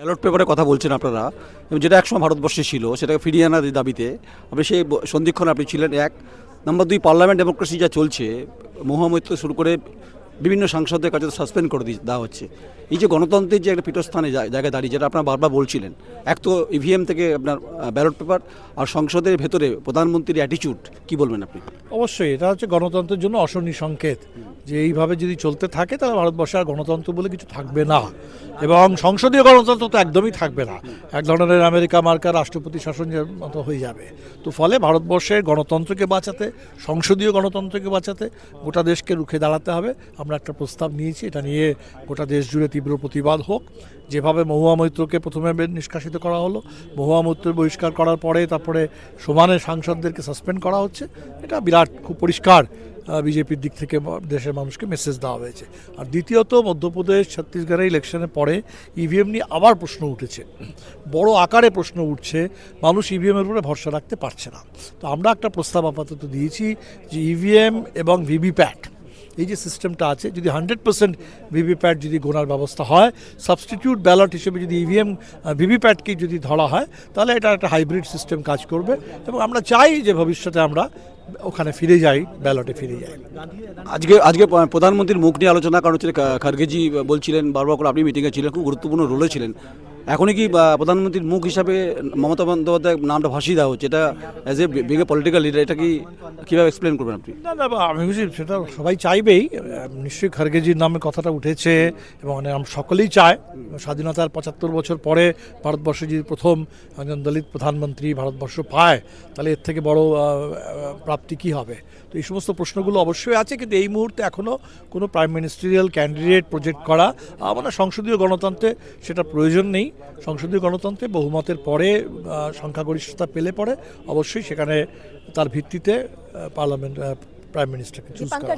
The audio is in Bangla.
ব্যালট পেপারে কথা বলছেন আপনারা যেটা একসময় ভারতবর্ষে ছিল, সেটাকে ফিরিয়ে আনার দাবিতে আপনি সেই সন্ধিক্ষণে আপনি ছিলেন এক। নম্বর দুই, পার্লামেন্ট ডেমোক্রেসি যা চলছে, মহামৈত্র শুরু করে বিভিন্ন সাংসদের কাছে সাসপেন্ড করে দেওয়া হচ্ছে। এই যে গণতন্ত্রের যে একটা পীঠস্থানে জায়গায় দাঁড়িয়ে, যেটা আপনারা বারবার বলছিলেন, এক তো ইভিএম থেকে আপনার ব্যালট পেপার আর সংসদের ভেতরে প্রধানমন্ত্রীর অ্যাটিচিউড কি বলবেন আপনি? অবশ্যই, এটা হচ্ছে গণতন্ত্রের জন্য অশনি সংকেত। যে এইভাবে যদি চলতে থাকে, তাহলে ভারতবর্ষে আর গণতন্ত্র বলে কিছু থাকবে না। এবং সংসদীয় গণতন্ত্র তো একদমই থাকবে না। এক ধরনের আমেরিকা মার্কা রাষ্ট্রপতি শাসনের মতো হয়ে যাবে। তো ফলে ভারতবর্ষের গণতন্ত্রকে বাঁচাতে, সংসদীয় গণতন্ত্রকে বাঁচাতে গোটা দেশকে রুখে দাঁড়াতে হবে। আমরা একটা প্রস্তাব নিয়েছি, এটা নিয়ে গোটা দেশ জুড়ে তীব্র প্রতিবাদ হোক। যেভাবে মহুয়া মৈত্রকে প্রথমে নিষ্কাশিত করা হলো, মহুয়া মৈত্র বহিষ্কার করার পরে তারপরে সমানে সাংসদদেরকে সাসপেন্ড করা হচ্ছে, এটা বিরাট খুব পরিষ্কার বিজেপির দিক থেকে দেশের মানুষকে মেসেজ দেওয়া হয়েছে। আর দ্বিতীয়ত, মধ্যপ্রদেশ ছত্তিশগড়ের ইলেকশনের পরে ইভিএম নিয়ে আবার প্রশ্ন উঠেছে। বড় আকারে প্রশ্ন উঠছে, মানুষ ইভিএমের উপরে ভরসা রাখতে পারছে না। তো আমরা একটা প্রস্তাব আপাতত দিয়েছি যে ইভিএম এবং ভিভিপ্যাট এই যে সিস্টেমটা আছে, যদি হান্ড্রেড পার্সেন্ট ভিভিপ্যাট যদি গোনার ব্যবস্থা হয় সাবস্টিটিউট ব্যালট হিসেবে যদি ইভিএম ভিভিপ্যাটকে যদি ধরা হয়, তাহলে এটা একটা হাইব্রিড সিস্টেম কাজ করবে এবং আমরা চাই যে ভবিষ্যতে আমরা ওখানে ফিরে যাই ব্যালটে ফিরে যাই। আজকে আজকে প্রধানমন্ত্রীর মুখ নিয়ে আলোচনা কারণ হচ্ছে খার্গেজি বলছিলেন, বারবার করে আপনি মিটিংয়ে ছিলেন, খুব গুরুত্বপূর্ণ রোলে ছিলেন। এখনই কি প্রধানমন্ত্রীর মুখ হিসাবে মমতা বন্দ্যোপাধ্যায় নামটা ভাসিয়ে দেওয়া হচ্ছে? এটা as a big political leader এটা কি কীভাবে এক্সপ্লেন করবেন আপনি? না না আমি বুঝি সেটা সবাই চাইবেই। নিশ্চয়ই খারগেজির নামে কথাটা উঠেছে এবং সকলেই চায়। স্বাধীনতার পঁচাত্তর বছর পরে ভারতবর্ষে যদি প্রথম একজন দলিত প্রধানমন্ত্রী ভারতবর্ষ পায়, তাহলে এর থেকে বড় প্রাপ্তি কি হবে? তো এই সমস্ত প্রশ্নগুলো অবশ্যই আছে, কিন্তু এই মুহূর্তে এখনও কোনো প্রাইম মিনিস্ট্রিয়াল ক্যান্ডিডেট প্রজেক্ট করা, আমাদের সংসদীয় গণতন্ত্রে সেটা প্রয়োজন নেই। সংসদীয় গণতন্ত্রে বহুমতের পরে সংখ্যাগরিষ্ঠতা পেলে পরে অবশ্যই সেখানে তার ভিত্তিতে পার্লামেন্ট প্রাইম মিনিস্টারকে চুজ করা